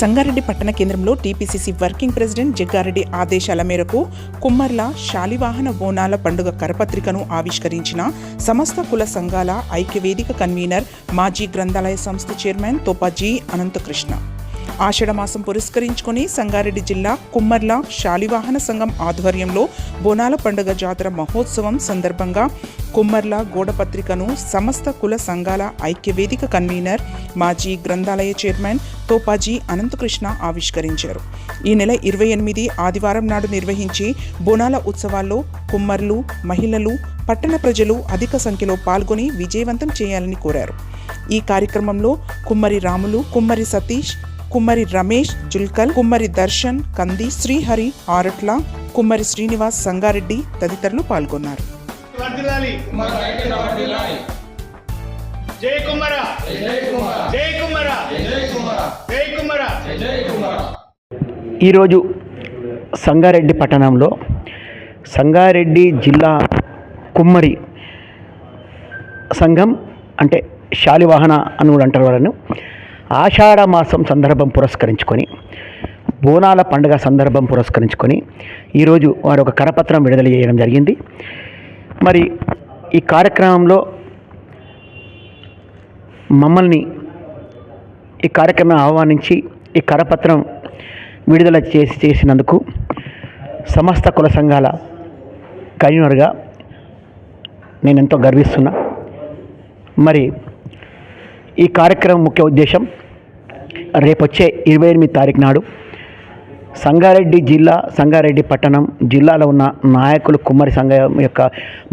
సంగారెడ్డి పట్టణ కేంద్రంలో TPCC working president Jaggareddy ఆదేశాల మేరకు కుమ్మర్ల శాలివాహన బోనాల పండుగ కరపత్రికను ఆవిష్కరించిన సమస్త కుల సంఘాల ఐక్యవేదిక కన్వీనర్ మాజీ గ్రంథాలయ సంస్థ చైర్మన్ తోపాజీ అనంతకృష్ణ. ఆషాఢమాసం పురస్కరించుకొని సంగారెడ్డి జిల్లా కుమ్మర్ల శాలివాహన సంఘం ఆధ్వర్యంలో బోనాల పండుగ జాతర మహోత్సవం సందర్భంగా కుమ్మర్ల గోడపత్రికను సమస్త కుల సంఘాల ఐక్యవేదిక కన్వీనర్ మాజీ గ్రంథాలయ చైర్మన్ తోపాజీ అనంతకృష్ణ ఆవిష్కరించారు. ఈ నెల ఇరవై ఎనిమిది ఆదివారం నాడు నిర్వహించి బోనాల ఉత్సవాల్లో కుమ్మర్లు మహిళలు పట్టణ ప్రజలు అధిక సంఖ్యలో పాల్గొని విజయవంతం చేయాలని కోరారు. ఈ కార్యక్రమంలో కుమ్మరి రాములు కుమ్మరి సతీష్ కుమ్మరి రమేష్ జుల్కల్ కుమ్మరి దర్శన్ కంది శ్రీహరి ఆరట్ల కుమ్మరి శ్రీనివాస్ సంగారెడ్డి తదితరులు పాల్గొన్నారు. జై జై జై ఈరోజు సంగారెడ్డి పట్టణంలో సంగారెడ్డి జిల్లా కుమ్మరి సంఘం అంటే శాలివాహన అని కూడా అంటారు వాళ్ళను. ఆషాఢ మాసం సందర్భం పురస్కరించుకొని బోనాల పండుగ సందర్భం పురస్కరించుకొని ఈరోజు వారు ఒక కరపత్రం విడుదల చేయడం జరిగింది. మరి ఈ కార్యక్రమంలో మమ్మల్ని ఈ కార్యక్రమం ఆహ్వానించి ఈ కరపత్రం విడుదల చేసి చేసినందుకు సమస్త కుల సంఘాల కన్వీనర్గా నేను ఎంతో గర్విస్తున్నా. మరి ఈ కార్యక్రమం ముఖ్య ఉద్దేశం రేపొచ్చే ఇరవై ఎనిమిది తారీఖు నాడు సంగారెడ్డి జిల్లా సంగారెడ్డి పట్టణం జిల్లాలో ఉన్న నాయకులు కుమ్మరి సంఘం యొక్క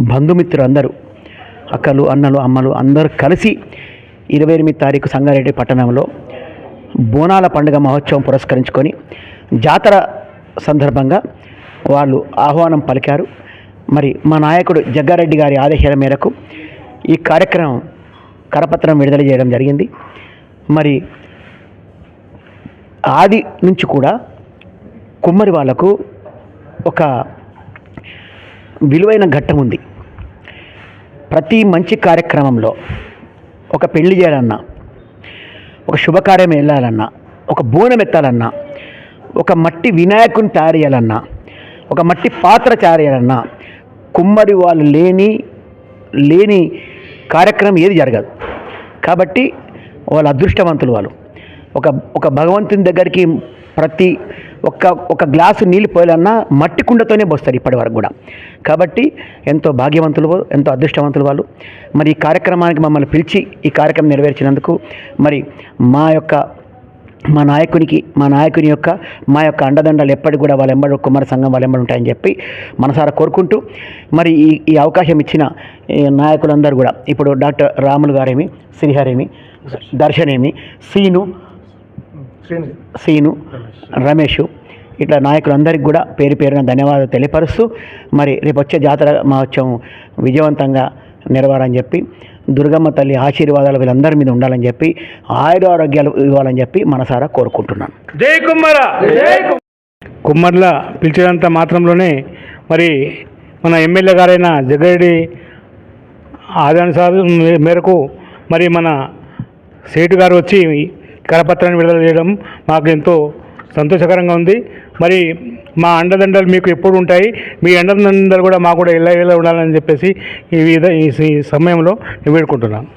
బంధుమిత్రులు అందరూ అక్కలు అన్నలు అమ్మలు అందరూ కలిసి ఇరవై ఎనిమిది తారీఖు సంగారెడ్డి పట్టణంలో బోనాల పండుగ మహోత్సవం పురస్కరించుకొని జాతర సందర్భంగా వాళ్ళు ఆహ్వానం పలికారు. మరి మా నాయకుడు జగ్గారెడ్డి గారి ఆదేశాల మేరకు ఈ కార్యక్రమం కరపత్రం విడుదల చేయడం జరిగింది. మరి ఆది నుంచి కూడా కుమ్మరి వాళ్ళకు ఒక విలువైన ఘట్టం ఉంది. ప్రతి మంచి కార్యక్రమంలో ఒక పెళ్ళి చేయాలన్నా ఒక శుభకార్యం వెళ్ళాలన్నా ఒక బోనం ఎత్తాలన్నా ఒక మట్టి వినాయకుని తయారు చేయాలన్నా ఒక మట్టి పాత్ర తయారు చేయాలన్నా కుమ్మరి వాళ్ళు లేని లేని కార్యక్రమం ఏది జరగదు. కాబట్టి వాళ్ళ అదృష్టవంతులు వాళ్ళు. ఒక ఒక భగవంతుని దగ్గరికి ప్రతి ఒక్క ఒక గ్లాసు నీళ్ళు పోయాలన్నా మట్టి కుండతోనే పోస్తారు ఇప్పటి వరకు కూడా. కాబట్టి ఎంతో భాగ్యవంతులు వాళ్ళు, ఎంతో అదృష్టవంతులు వాళ్ళు. మరి ఈ కార్యక్రమానికి మమ్మల్ని పిలిచి ఈ కార్యక్రమం నెరవేర్చినందుకు మరి మా యొక్క మా నాయకునికి మా నాయకుని యొక్క మా యొక్క అండదండలు ఎప్పటికి కూడా వాళ్ళ ఎంబడి కుమార సంఘం వాళ్ళ ఎంబడి ఉంటాయని చెప్పి మనసారా కోరుకుంటూ మరి ఈ ఈ అవకాశం ఇచ్చిన ఈ నాయకులందరూ కూడా ఇప్పుడు డాక్టర్ రాములు గారేమి శ్రీహరేమి దర్శనేమి సీను సీను రమేష్ ఇట్లా నాయకులందరికీ కూడా పేరు పేరున ధన్యవాదాలు తెలియపరుస్తూ మరి రేపు వచ్చే జాతర మహోత్సవం విజయవంతంగా నెరవేరని చెప్పి దుర్గమ్మ తల్లి ఆశీర్వాదాలు వీళ్ళందరి మీద ఉండాలని చెప్పి ఆయుర ఆరోగ్యాలు ఇవ్వాలని చెప్పి మనసారా కోరుకుంటున్నాను. జై కుమ్మర! కుమ్మర్ల పిలిచినంత మాత్రంలోనే మరి మన ఎమ్మెల్యే గారైన జగ్గారెడ్డి ఆదేశాల మేరకు మరి మన సేటు గారు వచ్చి కరపత్రాన్ని విడుదల చేయడం మాకు ఎంతో సంతోషకరంగా ఉంది. మరి మా అండదండలు మీకు ఎప్పుడు ఉంటాయి? మీ అండదండలు కూడా మాకు కూడా ఎలా ఎలా ఉండాలని చెప్పేసి ఈ విధ ఈ సమయంలో నేను వేడుకుంటున్నాను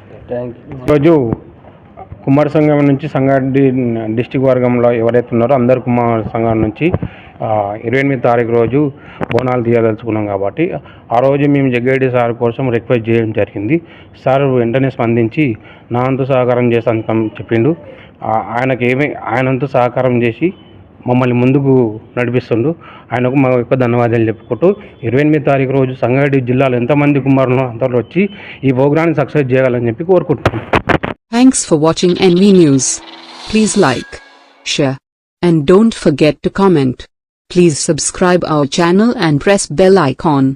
ఈరోజు కుమార సంఘం నుంచి సంగారెడ్డి డిస్టిక్ వర్గంలో ఎవరైతే ఉన్నారో అందరు కుమార సంఘం నుంచి ఇరవై ఎనిమిది తారీఖు రోజు బోనాలు తీయదలుచుకున్నాం కాబట్టి ఆ రోజు మేము జగ్గారెడ్డి సార్ కోసం రిక్వెస్ట్ చేయడం జరిగింది. సార్ వెంటనే స్పందించి నా అంతు సహకారం చేస్తాను చెప్పిండు ఆయనకి ఏమి ఆయనంతు సహకారం చేసి మమ్మల్ని ముందుకు నడిపిస్తుండు. ఆయనకు మా యొక్క ధన్యవాదాలు చెప్పుకుంటూ ఇరవై ఎనిమిది తారీఖు రోజు సంగారెడ్డి జిల్లాలో ఎంతమంది కుమారులు అంతలో వచ్చి ఈ ప్రోగ్రాన్ని సక్సెస్ చేయాలని చెప్పి కోరుకుంటున్నాను thanks for watching NV news please like share and don't forget to comment please subscribe our channel and press bell icon